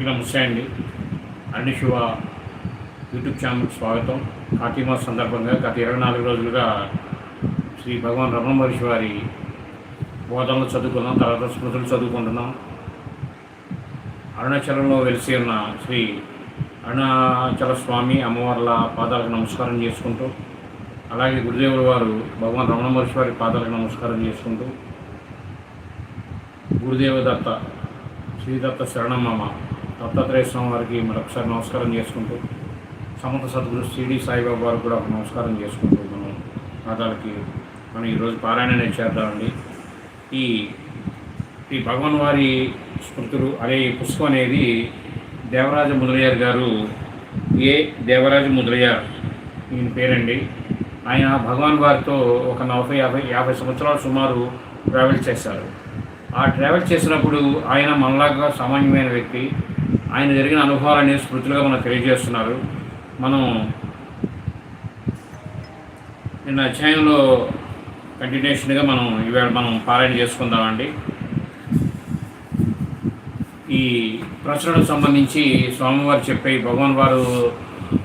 అందరికీ నమస్తే అండి అన్ని శివ యూట్యూబ్ ఛానల్కి స్వాగతం. కార్తీక సందర్భంగా గత ఇరవై నాలుగు రోజులుగా శ్రీ భగవాన్ రమణ మహర్షి వారి బోధనలు చదువుకున్నాం తర్వాత స్మృతులు చదువుకుంటున్నాం. అరుణాచలంలో వెలిసి ఉన్న శ్రీ అరుణాచల స్వామి అమ్మవార్ల పాదాలకు నమస్కారం చేసుకుంటూ అలాగే గురుదేవుల వారు భగవాన్ రమణ మహర్షి వారి పాదాలకు నమస్కారం చేసుకుంటూ గురుదేవదత్త శ్రీదత్త శరణమ్మ దత్తాత్రేయ స్వామి వారికి మరొకసారి నమస్కారం చేసుకుంటూ సమత సద్గురు షిరిడి సాయిబాబా వారికి కూడా ఒక నమస్కారం చేసుకుంటూ మనం పాదాలకి మనం ఈరోజు పారాయణ చేద్దామండి. ఈ ఈ భగవాన్ వారి స్మృతులు అనే ఈ పుస్తకం అనేది దేవరాజ ముదలయ్యార్ గారు ఏ దేవరాజ ముదలయ్యార్ ఈయన పేరండి. ఆయన భగవాన్ వారితో ఒక నలభై యాభై యాభై సంవత్సరాలు సుమారు ట్రావెల్ చేశారు. ఆ ట్రావెల్ చేసినప్పుడు ఆయన మనలాగా సామాన్యమైన వ్యక్తి ఆయన జరిగిన అనుభవాలని స్మృతులుగా మనకు తెలియజేస్తున్నారు. మనం నిన్న అధ్యాయంలో కంటిన్యూషన్గా మనం ఇవాళ మనం పారాయణ చేసుకుందామండి. ఈ ప్రచురణకు సంబంధించి స్వామివారు చెప్పే భగవాన్ వారు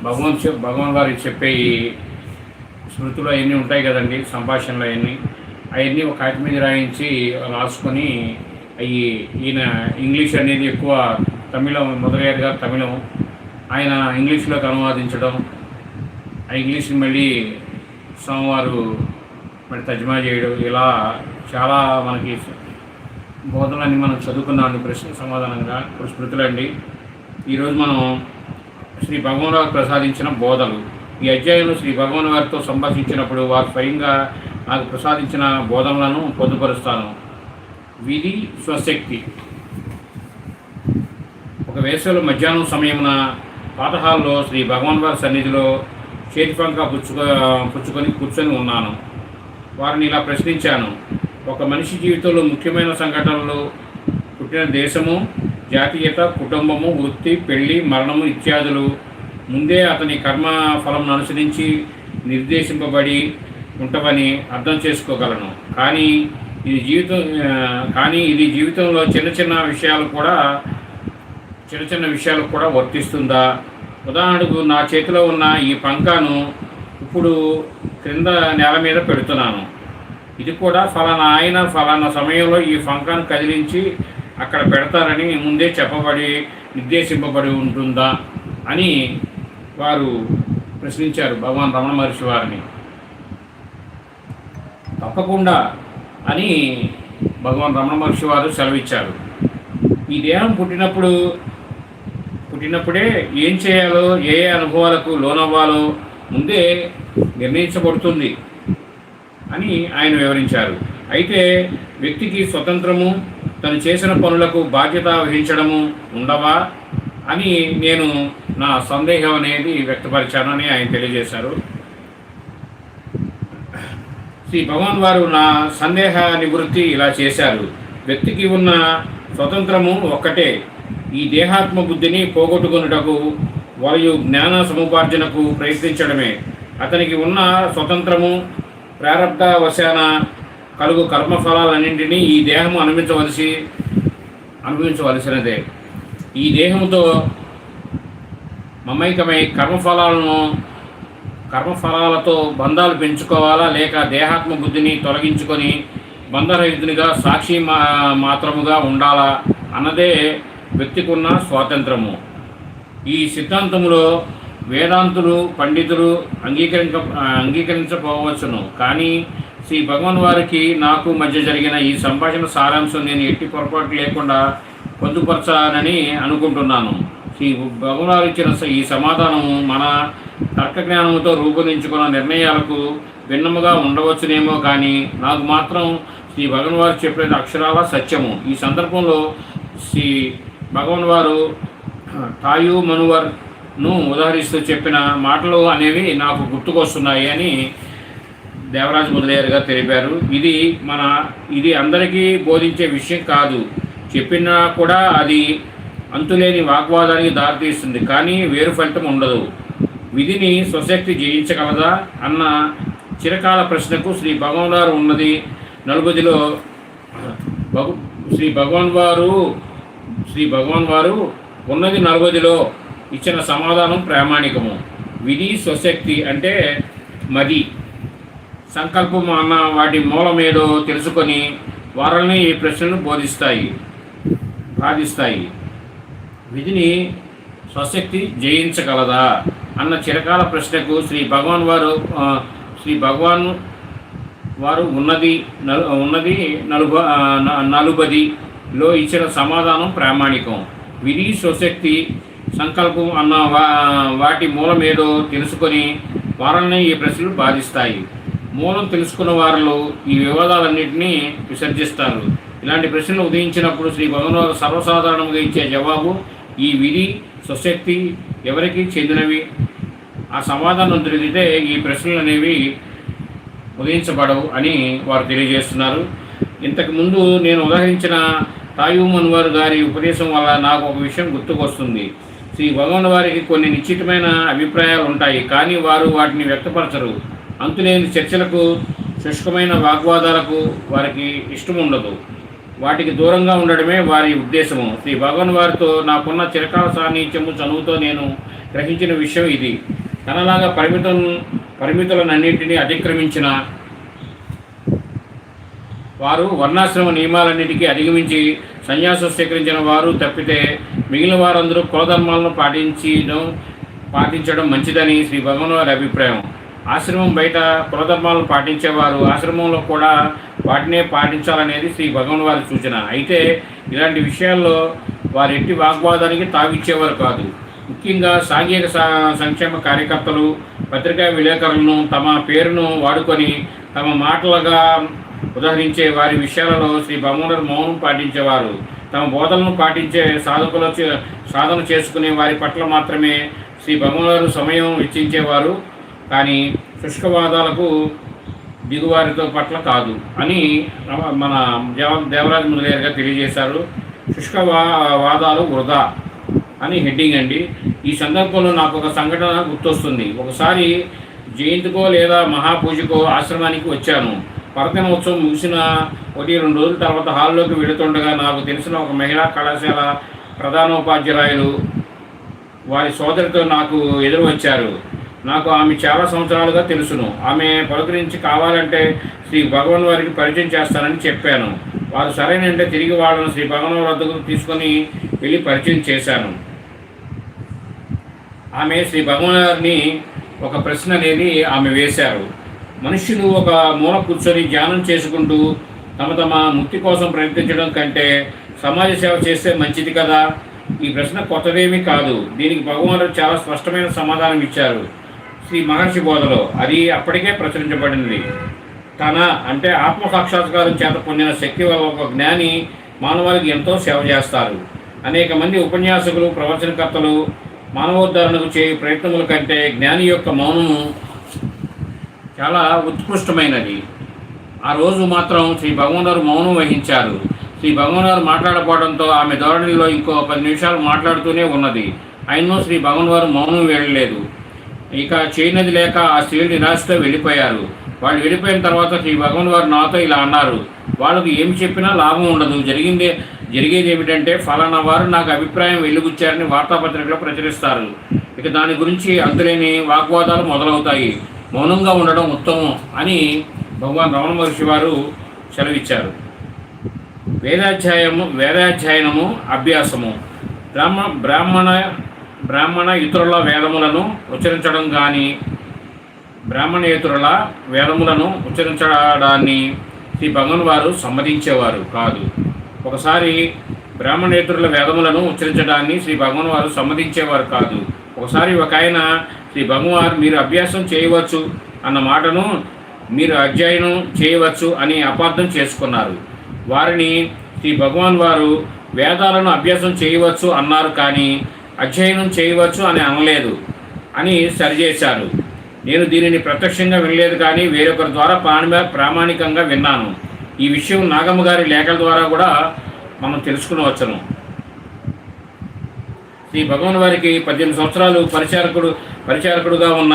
భగవాన్ చె- భగవాన్ వారు చెప్పే స్మృతులు అవన్నీ ఉంటాయి కదండి సంభాషణలు అవన్నీ. అవన్నీ ఒక కాటి మీద రాయించి రాసుకొని అవి ఈయన ఇంగ్లీష్ అనేది ఎక్కువ తమిళం మొదలయ్యారు గారు తమిళం ఆయన ఇంగ్లీష్లోకి అనువాదించడం. ఆ ఇంగ్లీష్ మళ్ళీ స్వామివారు మరి తజ్మా చేయడం. ఇలా చాలా మనకి బోధనని మనం చదువుకున్నాం ప్రశ్న సమాధానంగా ఇప్పుడు స్మృతులండి. ఈరోజు మనం శ్రీ భగవాన్ వారు ప్రసాదించిన బోధలు. ఈ అధ్యాయంలో శ్రీ భగవాన్ వారితో సంభాషించినప్పుడు వారు స్వయంగా నాకు ప్రసాదించిన బోధనలను పొందుపరుస్తాను. విధి స్వశక్తి. వేసవిలో మధ్యాహ్నం సమయమున పాతహాల్లో శ్రీ భగవాన్ వారి సన్నిధిలో చేతిపంక పుచ్చుక పుచ్చుకొని కూర్చొని ఉన్నాను. వారిని ఇలా ప్రశ్నించాను. ఒక మనిషి జీవితంలో ముఖ్యమైన సంఘటనలు పుట్టిన దేశము జాతీయత కుటుంబము వృత్తి పెళ్ళి మరణము ఇత్యాదులు. ముందే అతని కర్మ ఫలం అనుసరించి నిర్దేశింపబడి ఉంటవని అర్థం చేసుకోగలను. కానీ ఇది జీవితం కానీ ఇది జీవితంలో చిన్న చిన్న విషయాలు కూడా చిన్న చిన్న విషయాలకు కూడా వర్తిస్తుందా? ఉదాహరణకు నా చేతిలో ఉన్న ఈ పంకాను ఇప్పుడు క్రింద నేల మీద పెడుతున్నాను. ఇది కూడా ఫలానా ఆయన ఫలానా సమయంలో ఈ పంకాను కదిలించి అక్కడ పెడతారని ముందే చెప్పబడి నిర్దేశింపబడి ఉంటుందా అని వారు ప్రశ్నించారు భగవాన్ రమణ మహర్షి వారిని. తప్పకుండా అని భగవాన్ రమణ మహర్షి వారు సెలవిచ్చారు. ఈ దేహం పుట్టినప్పుడు పుట్టినప్పుడే ఏం చేయాలో ఏ ఏ అనుభవాలకు లోనవ్వాలో ముందే నిర్ణయించబడుతుంది అని ఆయన వివరించారు. అయితే వ్యక్తికి స్వతంత్రము తను చేసిన పనులకు బాధ్యత వహించడము ఉండవా అని నేను నా సందేహం అనేది వ్యక్తపరిచానని ఆయన తెలియజేశారు. శ్రీ భగవాన్ వారు నా సందేహ నివృత్తి ఇలా చేశారు. వ్యక్తికి ఉన్న స్వతంత్రము ఒక్కటే. ఈ దేహాత్మ బుద్ధిని పోగొట్టుకొనుటకు మరియు జ్ఞాన సముపార్జనకు ప్రయత్నించడమే. అతనికి ఉన్న స్వతంత్రము ప్రారంభ వశాన కలుగు కర్మఫలాలన్నింటినీ ఈ దేహము అనుభవించవలసి అనుభవించవలసినదే. ఈ దేహంతో మమైకమై కర్మఫలాలను కర్మఫలాలతో బంధాలు పెంచుకోవాలా లేక దేహాత్మ బుద్ధిని తొలగించుకొని బంధరహితునిగా సాక్షి మా మాత్రముగా ఉండాలా అన్నదే వ్యక్తికున్న స్వాతంత్రము. ఈ సిద్ధాంతములో వేదాంతులు పండితులు అంగీకరించ అంగీకరించకపోవచ్చును కానీ శ్రీ భగవాన్ వారికి నాకు మధ్య జరిగిన ఈ సంభాషణ సారాంశం నేను ఎట్టి పొరపాటు లేకుండా పొందుపరచాలని అనుకుంటున్నాను. శ్రీ భగవాన్ వారు ఇచ్చిన స- ఈ సమాధానము మన తర్క జ్ఞానంతో రూపొందించుకున్న నిర్ణయాలకు భిన్నముగా ఉండవచ్చునేమో కానీ నాకు మాత్రం శ్రీ భగవాన్ వారు చెప్పిన అక్షరాల సత్యము. ఈ సందర్భంలో శ్రీ భగవాన్ వారు టాయు మనువర్ను ఉదహరిస్తూ చెప్పిన మాటలు అనేవి నాకు గుర్తుకొస్తున్నాయి అని దేవరాజు ముదలయ్యర్ గారు తెలిపారు. ఇది మన ఇది అందరికీ బోధించే విషయం కాదు. చెప్పినా కూడా అది అంతులేని వాగ్వాదానికి దారితీస్తుంది కానీ వేరు ఫలితం ఉండదు. విధిని స్వశక్తి జయించగలదా అన్న చిరకాల ప్రశ్నకు శ్రీ భగవాన్ వారు ఉన్నది నలుగుదిలో భగ శ్రీ భగవాన్ వారు శ్రీ భగవాన్ వారు ఉన్నది నలుగదిలో ఇచ్చిన సమాధానం ప్రామాణికము. విధి స్వశక్తి అంటే మది. సంకల్పం అన్న వాటి మూలమేదో తెలుసుకొని వారల్ని ఈ ప్రశ్నలు బోధిస్తాయి బాధిస్తాయి. విధిని స్వశక్తి జయించగలదా అన్న చిరకాల ప్రశ్నకు శ్రీ భగవాన్ వారు శ్రీ భగవాన్ వారు ఉన్నది నలు ఉన్నది నలుబ నలుబది లో ఇచ్చిన సమాధానం ప్రామాణికం. విధి స్వశక్తి సంకల్పం అన్న వా వాటి మూలం ఏదో తెలుసుకొని వారల్ని ఈ ప్రశ్నలు బాధిస్తాయి. మూలం తెలుసుకున్న వారిలో ఈ వివాదాలన్నింటినీ విసర్జిస్తారు. ఇలాంటి ప్రశ్నలు ఉదయించినప్పుడు శ్రీ భగవన్ సర్వసాధారణంగా ఇచ్చే జవాబు ఈ విధి స్వశక్తి ఎవరికి చెందినవి? ఆ సమాధానం తెలిగితే ఈ ప్రశ్నలు అనేవి ఉదయించబడవు అని వారు తెలియజేస్తున్నారు. ఇంతకు ముందు నేను ఉదహరించిన తాయుమన్ వారు గారి ఉపదేశం వల్ల నాకు ఒక విషయం గుర్తుకొస్తుంది. శ్రీ భగవాన్ వారికి కొన్ని నిశ్చితమైన అభిప్రాయాలు ఉంటాయి కానీ వారు వాటిని వ్యక్తపరచరు. అంతులేని చర్చలకు శుష్కమైన వాగ్వాదాలకు వారికి ఇష్టం ఉండదు వాటికి దూరంగా ఉండడమే వారి ఉద్దేశము. శ్రీ భగవాన్ వారితో నాకున్న చిరకాల సాన్నిధ్యము చదువుతో నేను గ్రహించిన విషయం ఇది. తనలాగా పరిమితం పరిమితులనన్నింటినీ అతిక్రమించిన వారు వర్ణాశ్రమ నియమాలన్నిటికీ అధిగమించి సన్యాసం స్వీకరించిన వారు తప్పితే మిగిలిన వారందరూ కులధర్మాలను పాటించడం పాటించడం మంచిదని శ్రీ భగవాన్ వారి అభిప్రాయం. ఆశ్రమం బయట కులధర్మాలను పాటించేవారు ఆశ్రమంలో కూడా వాటినే పాటించాలనేది శ్రీ భగవాన్ వారి సూచన. అయితే ఇలాంటి విషయాల్లో వారు ఎట్టి వాగ్వాదానికి తావిచ్చేవారు కాదు. ముఖ్యంగా సాంఘిక సంక్షేమ కార్యకర్తలు పత్రికా విలేకరులను తమ పేరును వాడుకొని తమ మాటలుగా ఉదాహరించే వారి విషయాలలో శ్రీ భగవానుడు మౌనం పాటించేవారు. తమ బోధనను పాటించే సాధకుల చే- సాధన చేసుకునే వారి పట్ల మాత్రమే శ్రీ భగవానుడు సమయం వెచ్చించేవారు. కానీ శుష్కవాదాలకు దిగువారితో పట్ల కాదు అని మన దేవ దేవరాజు మురళి తెలియజేశారు. శుష్క వా- వాదాలు వృధా అని హెడ్డింగ్ అండి. ఈ సందర్భంలో నాకు ఒక సంఘటన గుర్తొస్తుంది. ఒకసారి జయంతికో లేదా మహాపూజకో ఆశ్రమానికి వచ్చాను. పర్వదినోత్సవం ముగిసిన ఒకటి రెండు రోజుల తర్వాత హాల్లోకి వెళుతుండగా నాకు తెలిసిన ఒక మహిళా కళాశాల ప్రధానోపాధ్యాయులు వారి సోదరితో నాకు ఎదురు వచ్చారు నాకు ఆమె చాలా సంవత్సరాలుగా తెలుసును. ఆమె పలుకరించి కావాలంటే శ్రీ భగవాన్ వారికి పరిచయం చేస్తానని చెప్పాను. వారు సరైనంటే తిరిగి వాళ్ళను శ్రీ భగవాన్ వద్దకు తీసుకొని వెళ్ళి పరిచయం చేశాను. ఆమె శ్రీ భగవాన్ వారిని ఒక ప్రశ్న అనేది ఆమె వేశారు. మనుష్యులు ఒక మూల కూర్చొని ధ్యానం చేసుకుంటూ తమ తమ ముక్తి కోసం ప్రయత్నించడం కంటే సమాజ సేవ చేస్తే మంచిది కదా? ఈ ప్రశ్న కొత్తదేమీ కాదు. దీనికి భగవానుడు చాలా స్పష్టమైన సమాధానం ఇచ్చారు. శ్రీ మహర్షి బోధలో అది అప్పటికే ప్రచురించబడింది. తన అంటే ఆత్మ సాక్షాత్కారం చేత పొందిన శక్తి వల్ల ఒక జ్ఞాని మానవాళికి ఎంతో సేవ చేస్తారు. అనేక మంది ఉపన్యాసకులు ప్రవచనకర్తలు మానవోద్ధరణకు చేయ ప్రయత్నముల కంటే జ్ఞాని యొక్క మౌనము చాలా ఉత్కృష్టమైనది. ఆ రోజు మాత్రం శ్రీ భగవాన్ మౌనం వహించారు. శ్రీ భగవాన్ మాట్లాడకపోవడంతో ఆమె ధోరణిలో ఇంకో పది నిమిషాలు మాట్లాడుతూనే ఉన్నది. అయినో శ్రీ భగవాన్ వారు మౌనం వెళ్ళలేదు ఇక చేయనది లేక ఆ స్త్రీలు నిరాశతో వెళ్ళిపోయారు. వాళ్ళు వెళ్ళిపోయిన తర్వాత శ్రీ భగవాన్ వారు నాతో ఇలా అన్నారు. వాళ్ళకు ఏమి చెప్పినా లాభం ఉండదు. జరిగిందే జరిగేది ఏమిటంటే ఫలానా వారు నాకు అభిప్రాయం వెలుగుచ్చారని వార్తాపత్రికలో ప్రచురిస్తారు. ఇక దాని గురించి అంతులేని వాగ్వాదాలు మొదలవుతాయి. మౌనంగా ఉండడం ఉత్తమం అని భగవాన్ రమణ మహర్షి వారు సెలవిచ్చారు. వేదాధ్యాయము వేదాధ్యయనము అభ్యాసము. బ్రాహ్మ బ్రాహ్మణ బ్రాహ్మణ ఇతరుల వేదములను ఉచ్చరించడం కానీ బ్రాహ్మణేతరుల వేదములను ఉచ్చరించడాన్ని శ్రీ భగవన్ వారు సమ్మతించేవారు కాదు. ఒకసారి బ్రాహ్మణేతరుల వేదములను ఉచ్చరించడాన్ని శ్రీ భగవన్ వారు సమ్మతించేవారు కాదు. ఒకసారి ఒక ఆయన శ్రీ భగవాన్ మీరు అభ్యాసం చేయవచ్చు అన్న మాటను మీరు అధ్యయనం చేయవచ్చు అని అపార్థం చేసుకున్నారు. వారిని శ్రీ భగవాన్ వారు వేదాలను అభ్యాసం చేయవచ్చు అన్నారు కానీ అధ్యయనం చేయవచ్చు అని అనలేదు అని సరిచేశారు. నేను దీనిని ప్రత్యక్షంగా వినలేదు కానీ వేరొకరి ద్వారా ప్రాణ ప్రామాణికంగా విన్నాను. ఈ విషయం నాగమ్మ గారి లేఖల ద్వారా కూడా మనం తెలుసుకునవచ్చును. శ్రీ భగవాన్ వారికి పద్దెనిమిది సంవత్సరాలు పరిచారకుడు పరిచారకుడుగా ఉన్న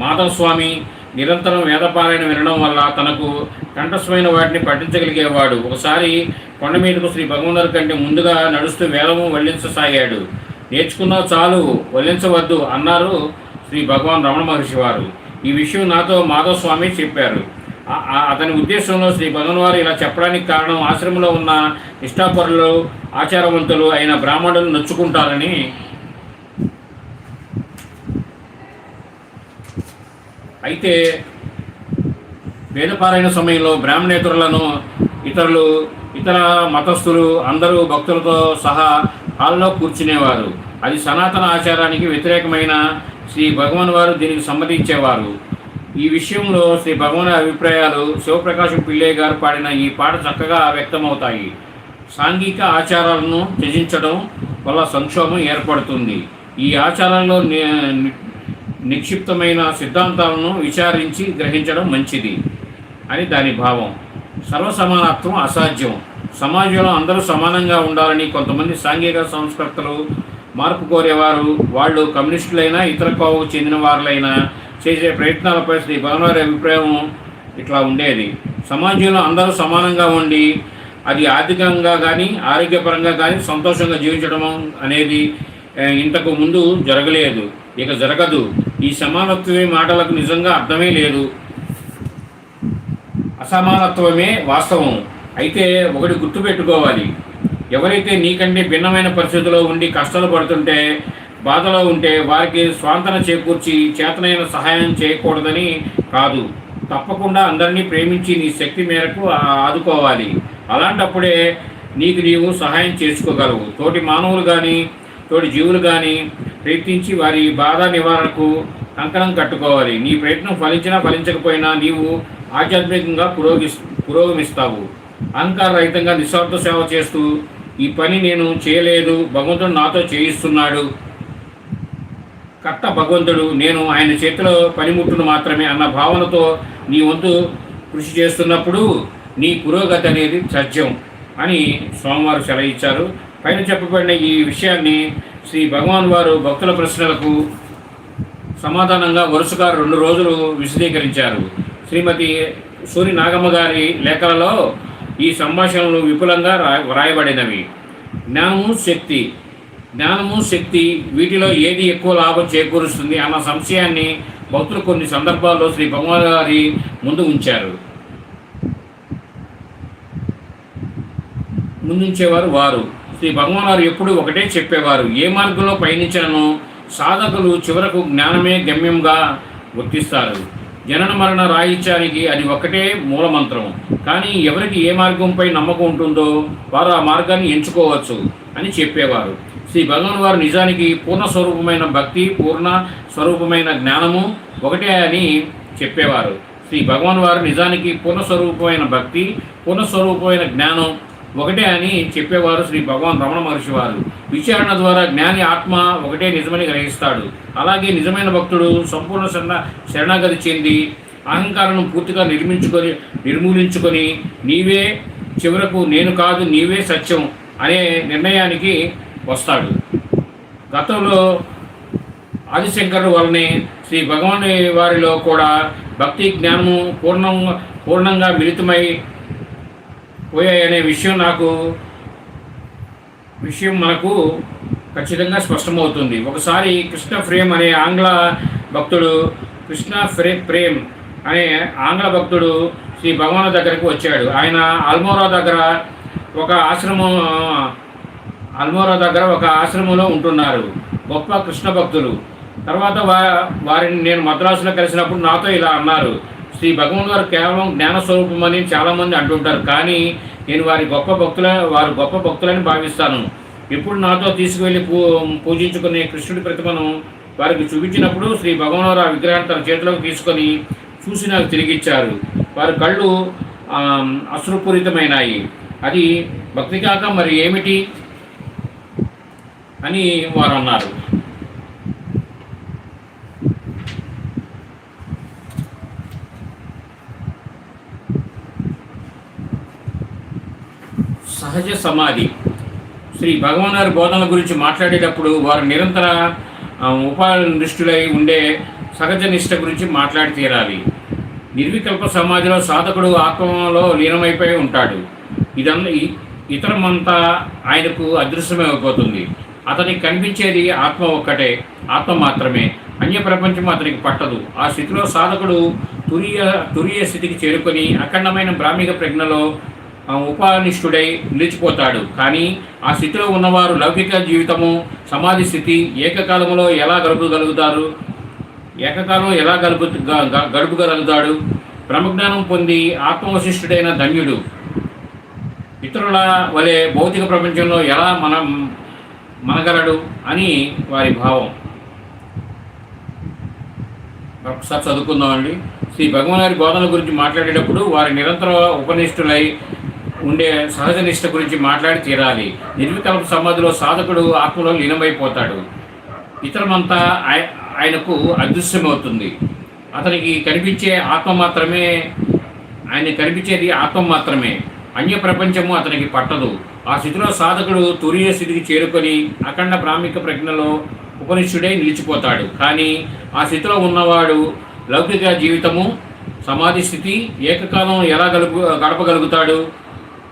మాధవస్వామి నిరంతరం వేదపారాయణ వినడం వల్ల తనకు కంఠస్థమైన వాటిని పఠించగలిగేవాడు. ఒకసారి కొండ మీదకు శ్రీ భగవంతుడి కంటే ముందుగా నడుస్తూ వేదము వల్లించసాగాడు. నేర్చుకున్నావు చాలు వల్లించవద్దు అన్నారు శ్రీ భగవాన్ రమణ మహర్షి వారు. ఈ విషయం నాతో మాధవ స్వామి చెప్పారు అతని ఉద్దేశంలో శ్రీ భగవాన్ వారు ఇలా చెప్పడానికి కారణం ఆశ్రమంలో ఉన్న నిష్ఠాపరులు ఆచారవంతులు అయిన బ్రాహ్మణులు నొచ్చుకుంటారని అయితే వేదపారాయణ సమయంలో బ్రాహ్మణేతరులను ఇతరులు ఇతర మతస్థులు అందరూ భక్తులతో సహా హాల్లో కూర్చునేవారు. అది సనాతన ఆచారానికి వ్యతిరేకమైన శ్రీ భగవాన్ వారు దీనికి సమ్మతించేవారు ఈ విషయంలో శ్రీ భగవాన్ అభిప్రాయాలు శివప్రకాశం పిల్లే గారు పాడిన ఈ పాట చక్కగా వ్యక్తమవుతాయి. సాంఘిక ఆచారాలను త్యజించడం వల్ల సంక్షోభం ఏర్పడుతుంది. ఈ ఆచారాల్లో ని- నిక్షిప్తమైన సిద్ధాంతాలను విచారించి గ్రహించడం మంచిది అని దాని భావం. సర్వసమానత్వం అసాధ్యం. సమాజంలో అందరూ సమానంగా ఉండాలని కొంతమంది సాంఘిక సంస్కర్తలు మార్పు కోరేవారు. వాళ్ళు కమ్యూనిస్టులైనా ఇతర కోవకు చెందిన వారులైనా చేసే ప్రయత్నాలపై శ్రీ భగవారి అభిప్రాయం ఇట్లా ఉండేది. సమాజంలో అందరూ సమానంగా ఉండి అది ఆర్థికంగా కానీ ఆరోగ్యపరంగా కానీ సంతోషంగా జీవించడం అనేది ఇంతకు ముందు జరగలేదు. ఇక జరగదు. ఈ సమానత్వమే మాటలకు నిజంగా అర్థమే లేదు. అసమానత్వమే వాస్తవం. అయితే ఒకటి గుర్తుపెట్టుకోవాలి. ఎవరైతే నీకంటే భిన్నమైన పరిస్థితిలో ఉండి కష్టాలు పడుతుంటే బాధలో ఉంటే వారికి స్వాంతన చేకూర్చి చేతనైన సహాయం చేయకూడదని కాదు. తప్పకుండా అందరినీ ప్రేమించి నీ శక్తి మేరకు ఆదుకోవాలి. అలాంటప్పుడే నీకు నీవు సహాయం చేసుకోగలవు. తోటి మానవులు కానీ తోటి జీవులు కానీ ప్రయత్నించి వారి బాధ నివారణకు కంకణం కట్టుకోవాలి. నీ ప్రయత్నం ఫలించినా ఫలించకపోయినా నీవు ఆధ్యాత్మికంగా పురోగి పురోగమిస్తావు. అహంకార రహితంగా నిస్వార్థ సేవ చేస్తూ ఈ పని నేను చేయలేదు. భగవంతుడు నాతో చేయిస్తున్నాడు. కట్ట భగవంతుడు నేను ఆయన చేతిలో పనిముట్టును మాత్రమే అన్న భావనతో నీ వంతు కృషి చేస్తున్నప్పుడు నీ పురోగతి అనేది సత్యం అని స్వామివారు సెలవిచ్చారు. పైన చెప్పబడిన ఈ విషయాన్ని శ్రీ భగవాన్ వారు భక్తుల ప్రశ్నలకు సమాధానంగా వరుసగా రెండు రోజులు విశదీకరించారు. శ్రీమతి సూరి నాగమ్మ గారి లేఖలలో ఈ సంభాషణలు విపులంగా రా- వ్రాయబడినవి. జ్ఞానము శక్తి జ్ఞానము శక్తి వీటిలో ఏది ఎక్కువ లాభం చేకూరుస్తుంది అన్న సంశయాన్ని భక్తులు కొన్ని సందర్భాల్లో శ్రీ భగవాన్ గారి ముందు ఉంచారు. ముందుంచేవారు వారు. శ్రీ భగవాన్ గారు ఎప్పుడు ఒకటే చెప్పేవారు ఏ మార్గంలో పయనించను సాధకులు చివరకు జ్ఞానమే గమ్యంగా గుర్తిస్తారు జనన మరణ రాయిత్యానికి అది ఒకటే మూలమంత్రం కానీ ఎవరికి ఏ మార్గంపై నమ్మకం ఉంటుందో వారు ఆ మార్గాన్ని ఎంచుకోవచ్చు అని చెప్పేవారు. శ్రీ భగవాన్ వారు నిజానికి పూర్ణ స్వరూపమైన భక్తి పూర్ణ స్వరూపమైన జ్ఞానము ఒకటే అని చెప్పేవారు. శ్రీ భగవాన్ వారు నిజానికి పూర్ణ స్వరూపమైన భక్తి పూర్ణ స్వరూపమైన జ్ఞానం ఒకటే అని చెప్పేవారు శ్రీ భగవాన్ రమణ మహర్షి వారు. విచారణ ద్వారా జ్ఞాని ఆత్మ ఒకటే నిజమని గ్రహిస్తాడు. అలాగే నిజమైన భక్తుడు సంపూర్ణ శరణ శరణాగతి చెంది అహంకారం పూర్తిగా నిర్మించుకొని నిర్మూలించుకొని నీవే చివరకు నేను కాదు నీవే సత్యం అనే నిర్ణయానికి వస్తాడు. గతంలో ఆదిశంకరుడు వలనే శ్రీ భగవాన్ వారిలో కూడా భక్తి జ్ఞానము పూర్ణంగా పూర్ణంగా మిళితమై పోయాయనే విషయం నాకు విషయం మనకు ఖచ్చితంగా స్పష్టమవుతుంది. ఒకసారి కృష్ణ ఫ్రేమ్ అనే ఆంగ్ల భక్తుడు కృష్ణ ఫ్రే ప్రేమ్ అనే ఆంగ్ల భక్తుడు శ్రీ భగవాన్ దగ్గరకు వచ్చాడు. ఆయన ఆల్మోరా దగ్గర ఒక ఆశ్రమం అల్మోరా దగ్గర ఒక ఆశ్రమంలో ఉంటున్నారు. గొప్ప కృష్ణ భక్తులు. తర్వాత వారిని నేను మద్రాసులో కలిసినప్పుడు నాతో ఇలా అన్నారు. శ్రీ భగవాన్ గారు కేవలం జ్ఞాన స్వరూపమని చాలామంది అంటుంటారు. కానీ నేను వారి గొప్ప భక్తుల వారు గొప్ప భక్తులని భావిస్తాను. ఇప్పుడు నాతో తీసుకువెళ్ళి పూ పూజించుకునే కృష్ణుడి ప్రతిమను వారికి చూపించినప్పుడు శ్రీ భగవాన్ వారు ఆ విగ్రహాన్ని తన చేతిలోకి తీసుకొని చూసి నాకు తిరిగిచ్చారు. వారి కళ్ళు అశ్రుపూరితమైనాయి. అది భక్తి కాక మరి ఏమిటి? అని వారు అన్నారు. సహజ సమాధి. శ్రీ భగవాన్ గారి బోధనల గురించి మాట్లాడేటప్పుడు వారు నిరంతర ఉపాధి ఉపానిష్ఠులై ఉండే సహజ నిష్ట గురించి మాట్లాడి తీరాలి. నిర్వికల్ప సమాధిలో సాధకుడు ఆత్మలో లీనమైపోయి ఉంటాడు. ఇదన్న ఇతరమంతా ఆయనకు అదృశ్యమైపోతుంది. అతనికి కనిపించేది ఆత్మ ఒక్కటే ఆత్మ మాత్రమే. అన్య ప్రపంచం అతనికి పట్టదు. ఆ స్థితిలో సాధకుడు తురియ తురియ స్థితికి చేరుకొని అఖండమైన బ్రాహ్మిక ప్రజ్ఞలో ఉపానిష్ఠుడై నిలిచిపోతాడు. కానీ ఆ స్థితిలో ఉన్నవారు లౌకిక జీవితము సమాధి స్థితి ఏకకాలంలో ఎలా గడపగలుగుతారు? ఏకకాలం ఎలా గడుపు గడుపుగలుగుతాడు? బ్రహ్మజ్ఞానం పొంది ఆత్మవశిష్ఠుడైన ధన్యుడు. ఇతరుల వలె భౌతిక ప్రపంచంలో ఎలా మనం మనగలడు అని వారి భావం. ఒకసారి చదువుకుందామండి శ్రీ భగవాన్ గారి బోధన గురించి మాట్లాడేటప్పుడు వారి నిరంతర ఉపనిష్ఠులై ఉండే సహజ నిష్ట గురించి మాట్లాడి తీరాలి. నిర్వికల్ప సమాధిలో సాధకుడు ఆత్మలో లీనమైపోతాడు. ఇతరమంతా ఆయ- ఆయనకు అదృశ్యమవుతుంది. అతనికి కనిపించే ఆత్మ మాత్రమే ఆయన కనిపించేది ఆత్మ మాత్రమే. అన్య ప్రపంచము అతనికి పట్టదు. ఆ స్థితిలో సాధకుడు తురియ స్థితికి చేరుకొని అఖండ బ్రాహ్మిక ప్రజ్ఞలో ఉపనిషుడే నిలిచిపోతాడు. కానీ ఆ స్థితిలో ఉన్నవాడు లౌకిక జీవితము సమాధి స్థితి ఏకకాలం ఎలా గలుపు గడపగలుగుతాడు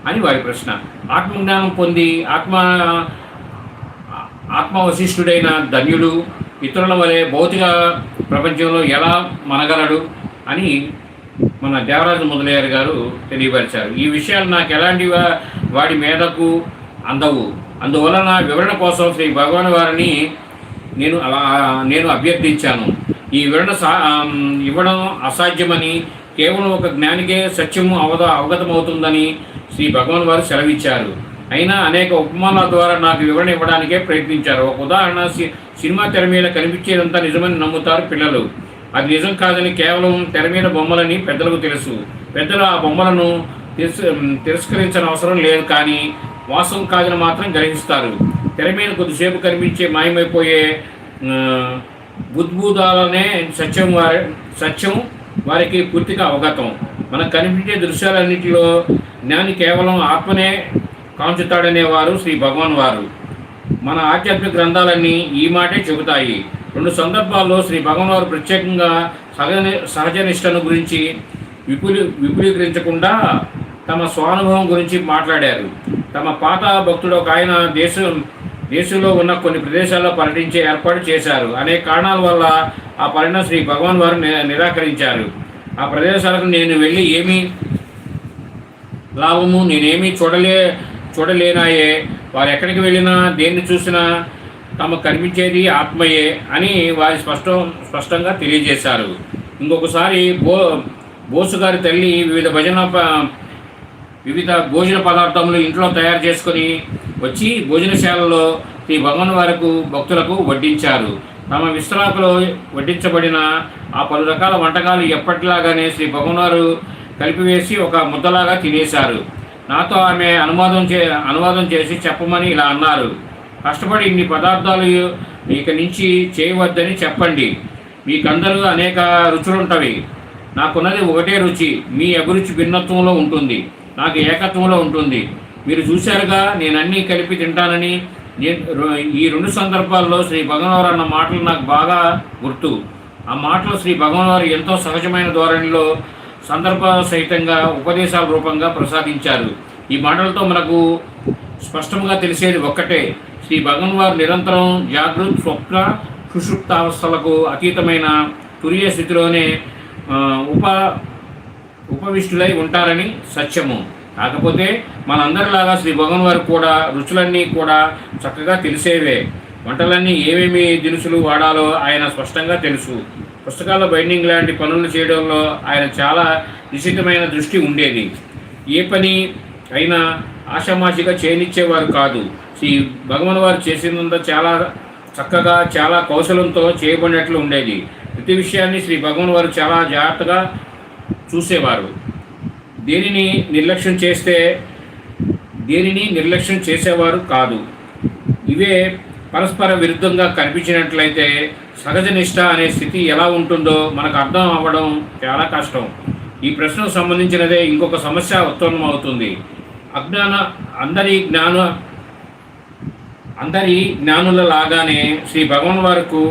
అని వారి ప్రశ్న. ఆత్మజ్ఞానం పొంది ఆత్మ ఆత్మవశిష్ఠుడైన ధన్యుడు ఇతరుల వలె భౌతిక ప్రపంచంలో ఎలా మనగలడు అని మన దేవరాజు మొదలయ్యారు గారు తెలియపరిచారు. ఈ విషయాలు నాకు ఎలాంటి వాడి మీదకు అందవు. అందువలన వివరణ కోసం శ్రీ భగవాన్ వారిని నేను అలా నేను అభ్యర్థించాను. ఈ వివరణ సా ఇవ్వడం అసాధ్యమని కేవలం ఒక జ్ఞానికే సత్యము అవద అవగతమవుతుందని శ్రీ భగవాన్ వారు సెలవిచ్చారు. అయినా అనేక ఉపమానాల ద్వారా నాకు వివరణ ఇవ్వడానికే ప్రయత్నించారు. ఒక ఉదాహరణ సి- సినిమా తెర మీద కనిపించేదంతా నిజమని నమ్ముతారు పిల్లలు. అది నిజం కాదని కేవలం తెర మీద బొమ్మలని పెద్దలకు తెలుసు. పెద్దలు ఆ బొమ్మలను తిరస్కరించిన అవసరం లేదు కానీ వాస్తవం కాదని మాత్రం గ్రహిస్తారు. తెర మీద కొద్దిసేపు కనిపించే మాయమైపోయే బుద్భుదాలనే సత్యం వారి సత్యం వారికి పూర్తిగా అవగతం. మనకు కనిపించే దృశ్యాలన్నింటిలో జ్ఞాని కేవలం ఆత్మనే కాంచుతాడనేవారు శ్రీ భగవాన్ వారు. మన ఆధ్యాత్మిక గ్రంథాలన్నీ ఈ మాటే చెబుతాయి. రెండు సందర్భాల్లో శ్రీ భగవాన్ వారు ప్రత్యేకంగా సహజ సహజనిష్టను గురించి విపులి విపులీకరించకుండా తమ స్వానుభవం గురించి మాట్లాడారు. తమ పాత భక్తుడు ఒక ఆయన దేశం దేశంలో ఉన్న కొన్ని ప్రదేశాల్లో పర్యటించే ఏర్పాటు చేశారు. అనేక కారణాల వల్ల ఆ పర్యటన శ్రీ భగవాన్ వారు నిరాకరించారు. ఆ ప్రదేశాలకు నేను వెళ్ళి ఏమీ లాభము నేనేమీ చూడలే చూడలేనాయే. వారు ఎక్కడికి వెళ్ళినా దేన్ని చూసినా తమకు కనిపించేది ఆత్మయే అని వారి స్పష్టం స్పష్టంగా తెలియజేశారు. ఇంకొకసారి బో బోసు గారి తల్లి వివిధ భజన వివిధ భోజన పదార్థములు ఇంట్లో తయారు చేసుకొని వచ్చి భోజనశాలలో శ్రీ భగవన్ వారికి భక్తులకు వడ్డించారు. తమ విశ్రాకులో వడ్డించబడిన ఆ పలు రకాల వంటకాలు ఎప్పటిలాగానే శ్రీ భగవన్ వారు కలిపివేసి ఒక ముద్దలాగా తినేశారు. నాతో ఆమె అనువాదం చే అనువాదం చేసి చెప్పమని ఇలా అన్నారు. కష్టపడి ఇన్ని పదార్థాలు ఇక నుంచి చేయవద్దని చెప్పండి. మీకందరూ అనేక రుచులుంటవి. నాకున్నది ఒకటే రుచి. మీ అభిరుచి భిన్నత్వంలో ఉంటుంది. నాకు ఏకత్వంలో ఉంటుంది. మీరు చూశారుగా నేను అన్నీ కలిపి తింటానని నేను ఈ రెండు సందర్భాల్లో శ్రీ భగవన్వారు అన్న మాటలు నాకు బాగా గుర్తు. ఆ మాటలు శ్రీ భగవన్వారు ఎంతో సహజమైన ధోరణిలో సందర్భ సహితంగా ఉపదేశాల రూపంగా ప్రసాదించారు. ఈ మాటలతో మనకు స్పష్టంగా తెలిసేది ఒక్కటే. శ్రీ భగవన్ వారు నిరంతరం జాగృత్ స్వప్న సుషుప్తావస్థలకు అతీతమైన తురియ స్థితిలోనే ఉప ఉపవిష్టులై ఉంటారని సత్యము. కాకపోతే మనందరిలాగా శ్రీ భగవన్ వారికి కూడా రుచులన్నీ కూడా చక్కగా తెలిసేవే. వంటలన్నీ ఏమేమి దినుసులు వాడాలో ఆయన స్పష్టంగా తెలుసు. పుస్తకాల బైండింగ్ లాంటి పనులు చేయడంలో ఆయన చాలా నిశితమైన దృష్టి ఉండేది. ఏ పని అయినా ఆషామాషిగా చేయనిచ్చేవారు కాదు. శ్రీ భగవాన్ వారు చేసినంత చాలా చక్కగా చాలా కౌశలంతో చేయబడినట్లు ఉండేది. ప్రతి విషయాన్ని శ్రీ భగవాన్ వారు చాలా జాగ్రత్తగా చూసేవారు. దేనిని నిర్లక్ష్యం చేస్తే దేనిని నిర్లక్ష్యం చేసేవారు కాదు. ఇవే పరస్పర విరుద్ధంగా కనిపించినట్లయితే సహజ నిష్ట అనే స్థితి ఎలా ఉంటుందో మనకు అర్థం అవ్వడం చాలా కష్టం. ఈ ప్రశ్నకు సంబంధించినదే ఇంకొక సమస్య ఉత్పన్నం అవుతుంది అజ్ఞాన అందరి జ్ఞాన అందరి జ్ఞానుల లాగానే శ్రీ భగవాన్ వారికి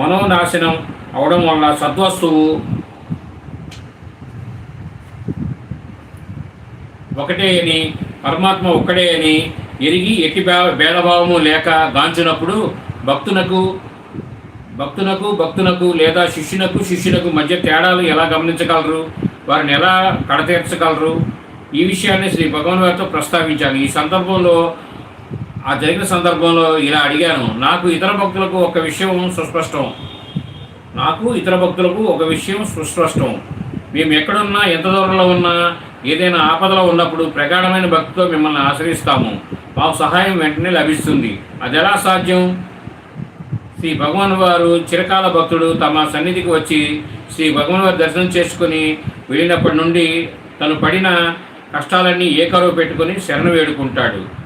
మనోనాశనం అవడం వల్ల సద్వస్తువు ఒకటే అని పరమాత్మ ఒక్కడే అని ఎరిగి ఎట్టి భేదభావము లేక గాంచినప్పుడు భక్తునకు భక్తునకు భక్తునకు లేదా శిష్యునకు శిష్యునకు మధ్య తేడాలు ఎలా గమనించగలరు? వారిని ఎలా కడతీర్చగలరు? ఈ విషయాన్ని శ్రీ భగవాన్ వారితో ప్రస్తావించాను. ఈ సందర్భంలో ఆ జరిగిన సందర్భంలో ఇలా అడిగాను. నాకు ఇతర భక్తులకు ఒక విషయం సుస్పష్టం. నాకు ఇతర భక్తులకు ఒక విషయం సుస్పష్టం. మేము ఎక్కడున్నా ఎంత దూరంలో ఉన్నా ఏదైనా ఆపదలో ఉన్నప్పుడు ప్రగాఢమైన భక్తితో మిమ్మల్ని ఆశ్రయిస్తాము. మాకు సహాయం వెంటనే లభిస్తుంది. అది ఎలా సాధ్యం? శ్రీ భగవాన్ వారు చిరకాల భక్తుడు. తమ సన్నిధికి వచ్చి శ్రీ భగవాన్ వారి దర్శనం చేసుకుని వెళ్ళినప్పటి నుండి తను పడిన కష్టాలన్నీ ఏకరువు పెట్టుకొని శరణ వేడుకుంటాడు.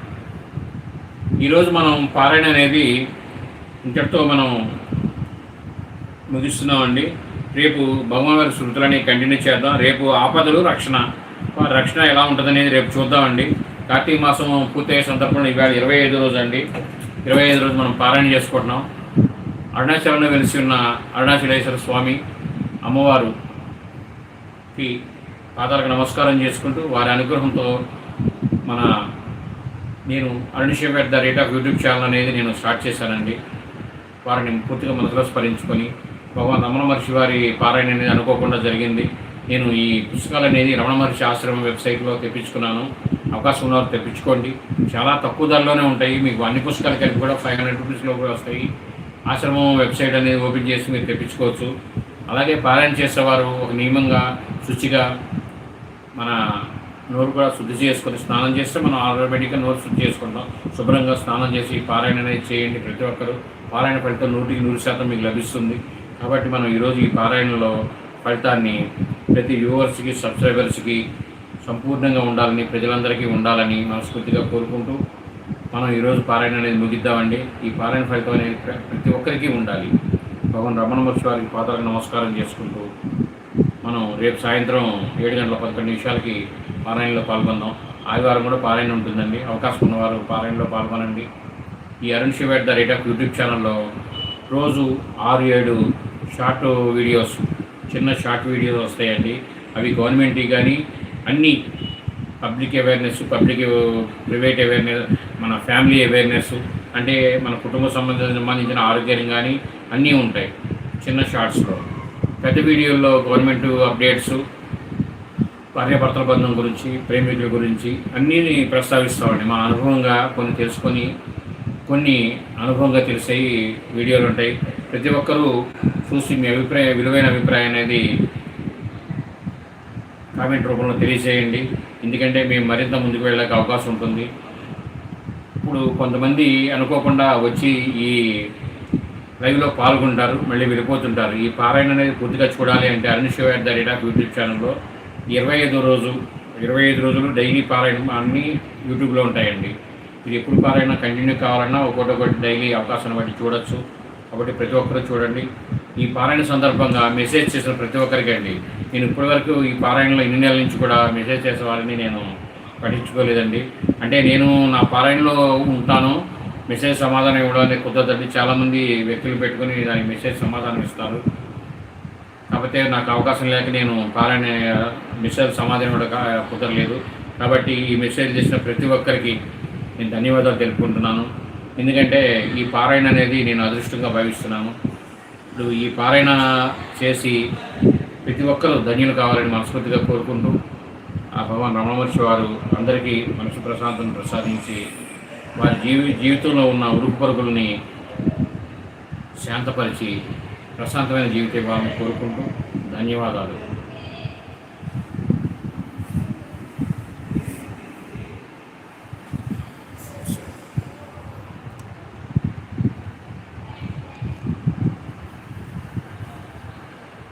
ఈరోజు మనం పారాయణ అనేది ఇంతటితో మనం ముగిస్తున్నామండి. రేపు భగవాన్ వారి శృతులని కంటిన్యూ చేద్దాం. రేపు ఆపదలు రక్షణ. రక్షణ ఎలా ఉంటుందనేది రేపు చూద్దామండి. కార్తీక మాసం పూర్తయ్యే సందర్భంలో ఇవాళ ఇరవై ఐదు రోజు అండి. ఇరవై ఐదు రోజు మనం పారాయణ చేసుకుంటున్నాం. అరుణాచలంలో వెలిసి ఉన్న అరుణాచలేశ్వర స్వామి అమ్మవారుకి పాదాలకు నమస్కారం చేసుకుంటూ వారి అనుగ్రహంతో మన నేను అరుణిషేవ్ at the rate of YouTube channel అనేది నేను స్టార్ట్ చేశానండి. వారిని పూర్తిగా మనసులో స్మరించుకొని భగవాన్ రమణ మహర్షి వారి పారాయణ అనేది అనుకోకుండా జరిగింది. నేను ఈ పుస్తకాలు అనేది రమణ మహర్షి ఆశ్రమం వెబ్సైట్లో తెప్పించుకున్నాను. అవకాశం ఉన్నవారు తెప్పించుకోండి. చాలా తక్కువ ధరలోనే ఉంటాయి. మీకు అన్ని పుస్తకాలు కలిపి కూడా ఫైవ్ హండ్రెడ్ రూపీస్లో కూడా వస్తాయి. ఆశ్రమం వెబ్సైట్ అనేది ఓపెన్ చేసి మీరు తెప్పించుకోవచ్చు. అలాగే పారాయణ చేసేవారు ఒక నియమంగా శుచిగా మన నోరు కూడా శుద్ధి చేసుకొని స్నానం చేస్తే మనం ఆటోమేటిక్గా నోరు శుద్ధి చేసుకుంటాం. శుభ్రంగా స్నానం చేసి పారాయణ అనేది చేయండి ప్రతి ఒక్కరు. పారాయణ ఫలితం నూటికి నూరు శాతం మీకు లభిస్తుంది. కాబట్టి మనం ఈరోజు ఈ పారాయణలో ఫలితాన్ని ప్రతి వ్యూవర్స్కి సబ్స్క్రైబర్స్కి సంపూర్ణంగా ఉండాలని ప్రజలందరికీ ఉండాలని మనస్ఫూర్తిగా కోరుకుంటూ మనం ఈరోజు పారాయణ అనేది ముగిద్దామండి. ఈ పారాయణ ఫలితం అనేది ప్రతి ఒక్కరికి ఉండాలి. భగవాన్ రమణ మహర్షి వారికి పాదాలకు నమస్కారం చేసుకుంటూ మనం రేపు సాయంత్రం ఏడు గంటల పదకొండు నిమిషాలకి పారాయణలో పాల్గొందాం. ఆదివారం కూడా పారాయణ ఉంటుందండి. అవకాశం ఉన్నవారు పారాయణలో పాల్గొనండి. ఈ Arun Shiva the rate of YouTube ఛానల్లో రోజు ఆరు ఏడు షార్ట్ వీడియోస్ చిన్న షార్ట్ వీడియోస్ వస్తాయండి. అవి గవర్నమెంట్ కానీ అన్ని public awareness public private awareness మన ఫ్యామిలీ అవేర్నెస్ అంటే మన కుటుంబ సంబంధించిన సంబంధించిన ఆరోగ్యం కానీ అన్నీ ఉంటాయి చిన్న షార్ట్స్లో. పెద్ద వీడియోల్లో గవర్నమెంట్ అప్డేట్స్ భార్యాభర్తల బంధం గురించి ప్రేమికుల గురించి అన్నీ ప్రస్తావిస్తామండి. మా అనుభవంగా కొన్ని తెలుసుకొని కొన్ని అనుభవంగా తెలిసే వీడియోలు ఉంటాయి. ప్రతి ఒక్కరూ చూసి మీ అభిప్రాయ విలువైన అభిప్రాయం అనేది కామెంట్ రూపంలో తెలియజేయండి. ఎందుకంటే మేము మరింత ముందుకు వెళ్ళడానికి అవకాశం ఉంటుంది. ఇప్పుడు కొంతమంది అనుకోకుండా వచ్చి ఈ లైవ్లో పాల్గొంటారు మళ్ళీ వెళ్ళిపోతుంటారు. ఈ పారాయణ అనేది పూర్తిగా చూడాలి అంటే Arun Shiva at the rate of YouTube ఛానల్లో ఇరవై ఐదు రోజు ఇరవై ఐదు రోజులు డైలీ పారాయణ అన్నీ యూట్యూబ్లో ఉంటాయండి. ఇది ఎప్పుడు పారాయణ కంటిన్యూ కావాలన్నా ఒకటి ఒకటి డైలీ అవకాశాన్ని బట్టి చూడొచ్చు. కాబట్టి ప్రతి ఒక్కరూ చూడండి. ఈ పారాయణ సందర్భంగా మెసేజ్ చేసిన ప్రతి ఒక్కరికి అండి. నేను ఇప్పటివరకు ఈ పారాయణలో ఇన్ని నెలల నుంచి కూడా మెసేజ్ చేసే వారిని నేను పట్టించుకోలేదండి. అంటే నేను నా పారాయణలో ఉంటాను. మెసేజ్ సమాధానం ఇవ్వడం అనేది కుదరదండి. చాలామంది వ్యక్తులు పెట్టుకుని దానికి మెసేజ్ సమాధానం ఇస్తారు. కాకపోతే నాకు అవకాశం లేక నేను పారాయణ మెసేజ్ సమాధానం ఇవ్వడం కా- కుదరలేదు. కాబట్టి ఈ మెసేజ్ చేసిన ప్రతి ఒక్కరికి నేను ధన్యవాదాలు తెలుపుకుంటున్నాను. ఎందుకంటే ఈ పారాయణ అనేది నేను అదృష్టంగా భావిస్తున్నాను. ఇప్పుడు ఈ పారాయణ చేసి ప్రతి ఒక్కరూ ధన్యులు కావాలని మనస్ఫూర్తిగా కోరుకుంటూ ఆ భగవాన్ రమణమహర్షి వారు అందరికీ మనసు ప్రశాంతం ప్రసాదించి వారి జీవి జీవితంలో ఉన్న ఉరుకు పరుగులని శాంతపరిచి ప్రశాంతమైన జీవితం ఇవ్వాలని కోరుకుంటూ ధన్యవాదాలు.